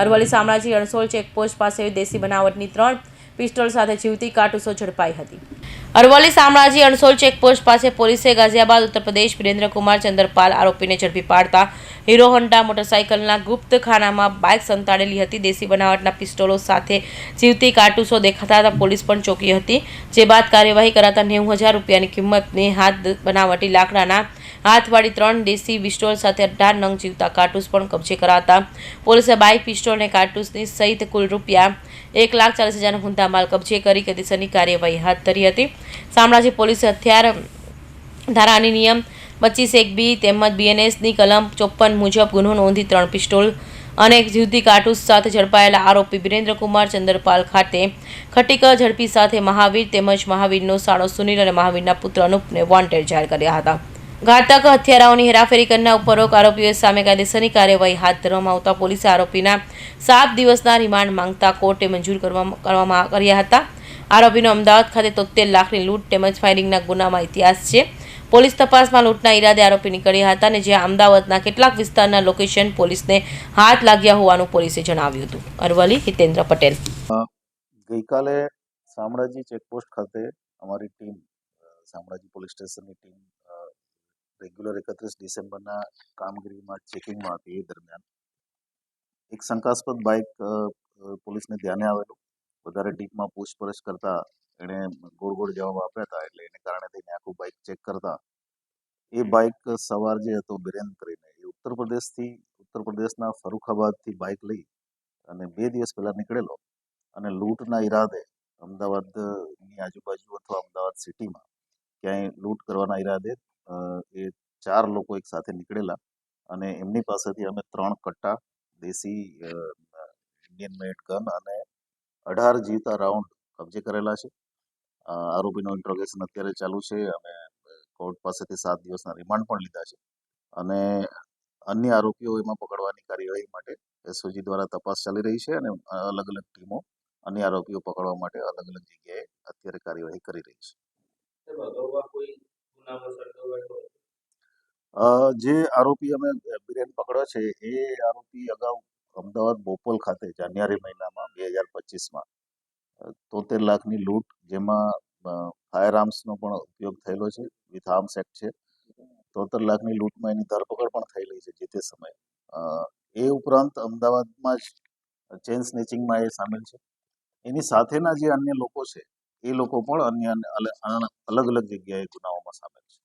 Aravalli Shamlaji અણસોલ checkpost પાસે દેશી બનાવટની ત્રણ પિસ્તોલ સાથે જીવતી કાટુસો ઝડપાઈ હતી. અરવલ્લી શામળાજી અણસોલ ચેકપોસ્ટ પાસે પોલીસે ગાઝિયાબાદ ઉત્તર પ્રદેશ વિરેન્દ્રકુમાર ચંદ્રપાલ આરોપીને ઝડપી પાડતા હીરો હોન્ડા મોટરસાઇકલના ગુપ્ત ખાનામાં બાઇક સંતાડેલી હતી. દેશી બનાવટના પિસ્તોલો સાથે જીવતી કાટુસો દેખાતા પોલીસ પણ ચોકી હતી. જે બાદ કાર્યવાહી કરાતા નેવું હજાર રૂપિયાની કિંમતની હાથ બનાવટી લાકડાના હાથવાળી ત્રણ દેશી પિસ્ટોલ સાથે અઢાર નંગ જીવતા કાટૂસ પણ કબજે કરાતા. પોલીસે બાઇક પિસ્ટોલ અને કાટૂસની સહિત કુલ રૂપિયા એક લાખ ચાલીસ હજારનો હુંદામાલ કબજે કરી કાયદેસરની કાર્યવાહી હાથ ધરી હતી. શામળાજી પોલીસે હથિયાર ધારાની નિયમ પચીસ એક બી તેમજ બીએનએસની કલમ ચોપ્પન મુજબ ગુનો નોંધી ત્રણ પિસ્ટોલ અને જુદી કાટૂસ સાથે ઝડપાયેલા આરોપી વિરેન્દ્રકુમાર ચંદ્રપાલ ખાતે ખટીકર ઝડપી સાથે મહાવીર તેમજ મહાવીરનો સાળો સુનિલ અને મહાવીરના પુત્ર અનુપને વોન્ટેડ જાહેર કર્યા હતા. ઘાતક હથિયારાઓની હેરાફેરી કરનાર ઉપરોક્ત આરોપીઓ સામે કાયદેસરની કાર્યવાહી હાથ ધરવામાં આવતા પોલીસે આરોપીના સાત દિવસના રિમાન્ડ માંગતા કોર્ટે મંજૂર કરવામાં કર્યા હતા. આરોપીનો અમદાવાદ ખાતે તોતેર લાખની લૂંટ તેમજ ફાયરિંગના ગુનામાં ઇતિહાસ છે. પોલીસ તપાસમાં લૂંટના ઈરાદે આરોપી નીકળ્યા હતા અને જ્યાં અમદાવાદના કેટલાક વિસ્તારના લોકેશન પોલીસને હાથ લાગ્યા હોવાનું પોલીસે જણાવ્યું હતું. અરવલી હિતેન્દ્ર પટેલ. ગઈકાલે શામળાજી ચેકપોસ્ટ ખાતે અમારી ટીમ શામળાજી પોલીસ સ્ટેશનની ટીમ રેગ્યુલર એકત્રીસ ડિસેમ્બરના કામગીરીમાં ચેકિંગમાં હતી એ દરમિયાન. એક શંકાસ્પદ બાઇક પોલીસને ધ્યાને આવેલું. વધારે ડીપમાં પૂછપરછ કરતા એણે ગોળ ગોળ જવાબ આપ્યા હતા એટલે એને કારણે થઈને આખું બાઇક ચેક કરતા. એ બાઇક સવાર જે હતો બિરેન કરીને એ ઉત્તર પ્રદેશથી, ઉત્તર પ્રદેશના ફરુખાબાદથી બાઇક લઈ અને બે દિવસ પહેલાં નીકળેલો. અને લૂંટના ઈરાદે અમદાવાદની આજુબાજુ અથવા અમદાવાદ સિટીમાં ક્યાંય લૂંટ કરવાના ઈરાદે એ ચાર લોકો એક સાથે નીકળેલા અને એમની પાસેથી અમે ત્રણ કટ્ટા દેશી ઇન્ડિયન મેડ ગન અને અઢાર જીવતા રાઉન્ડ કબજે કરેલા છે. આરોપીનો ઇન્ટ્રોગેશન અત્યારે ચાલુ છે અને કોર્ટ પાસેથી સાત દિવસના રિમાન્ડ પણ લીધા છે. અને અન્ય આરોપીઓ એમાં પકડવાની કાર્યવાહી માટે એસઓજી દ્વારા તપાસ ચાલી રહી છે અને અલગ અલગ ટીમો અન્ય આરોપીઓ પકડવા માટે અલગ અલગ જગ્યાએ અત્યારે કાર્યવાહી કરી રહી છે. જે આરોપી અમે બિરેન પકડ્યો છે, એ આરોપી અગાઉ અમદાવાદ બોપલ ખાતે જાન્યુઆરી મહિનામાં બે હજાર પચીસમાં તોતેર લાખની લૂંટ જેમાં ફાયર આર્મ્સનો પણ ઉપયોગ થયેલો છે, વિથ આર્મ્સ એક્ટ છે. તોતેર લાખની લૂંટમાં એની ધરપકડ પણ થયેલી છે જે તે સમયે. એ ઉપરાંત અમદાવાદમાં જ ચેન સ્નેચિંગમાં એ સામેલ છે. એની સાથેના જે અન્ય લોકો છે એ લોકો પણ અન્ય અન્ય અલ- અલ- અલગ અલગ જગ્યાએ ગુનાઓમાં સામેલ છે.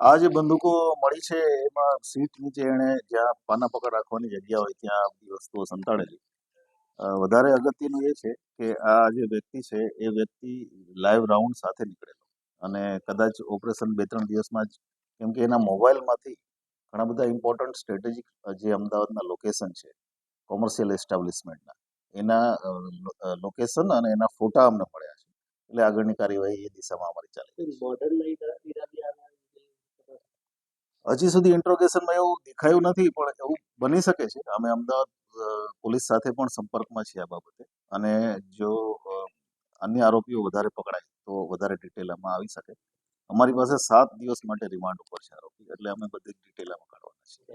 આ જે બંદૂકો મળી છે એમાં સીટ નીચે એણે જ્યાં પાના પકડ રાખવાની જગ્યા હોય ત્યાં આ બધી વસ્તુઓ સંતાડેલી. વધારે અગત્યનું એ છે કે આ જે વ્યક્તિ છે એ વ્યક્તિ લાઈવ રાઉન્ડ સાથે નીકળેલો. અને કદાચ ઓપરેશન બે ત્રણ દિવસમાં જ કેમ કે એના મોબાઈલમાંથી ઘણા બધા ઇમ્પોર્ટન્ટ સ્ટ્રેટેજિક જે અમદાવાદના લોકેશન છે કોમર્શિયલ એસ્ટાબ્લિશમેન્ટના એના લોકેશન અને એના ફોટા અમને મળ્યા છે. એટલે આગળની કાર્યવાહી એ દિશામાં અમારી ચાલે હજી સુધી ઇન્ટ્રોગેશનમાં એવું દેખાયું નથી પણ એવું બની શકે છે. અમે અમદાવાદ પોલીસ સાથે પણ સંપર્કમાં છીએ આ બાબતે. અને જો અન્ય આરોપીઓ વધારે પકડાય તો વધારે ડિટેલ આમાં આવી શકે. અમારી પાસે સાત દિવસ માટે રિમાન્ડ ઉપર છે આરોપી એટલે અમે બધી ડિટેલ આમાં કાઢવાના છીએ.